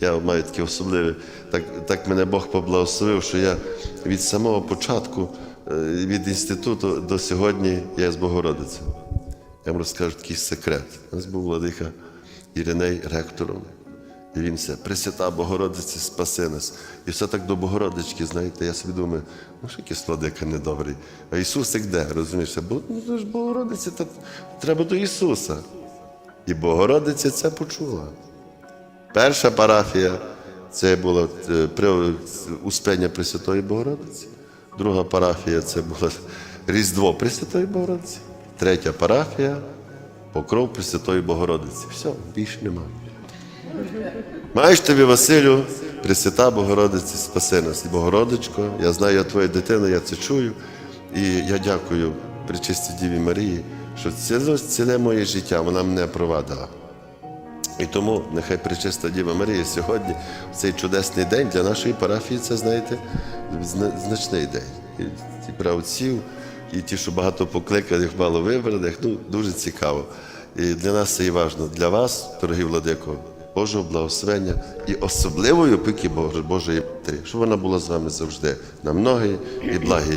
Я маю таке особливе. Так, так мене Бог поблагословив, що я від самого початку, е, від інституту до сьогодні я з Богородицею. Я вам розкажу такий секрет. У нас був владика Іриней ректором. І він все, Пресвята Богородиці, спаси нас. І все так до Богородички, знаєте, я собі думаю, ну що якийсь владика недобрий. А Ісусик де, розумієш? Бо ну, ж Богородиця, треба до Ісуса. І Богородиця це почула. Перша парафія це було е, Успення Пресвятої Богородиці. Друга парафія це було Різдво Пресвятої Богородиці. Третя парафія Покров Пресвятої Богородиці. Все, більше немає. Маєш тобі, Василю, Пресвята Богородиці, спаси нас. Богородичко, я знаю, я твоя дитина, я це чую. І я дякую Пречистій Діві Марії, що ціле, ціле моє життя вона мене провадила. І тому нехай Пречиста Діва Марія сьогодні, в цей чудесний день для нашої парафії, це, знаєте, значний день. І правців, і ті, що багато покликаних, мало вибраних, ну, дуже цікаво. І для нас це і важливо. Для вас, дорогі владико, Божого благословення і особливої опіки Божої Матері, щоб вона була з вами завжди на многі і благі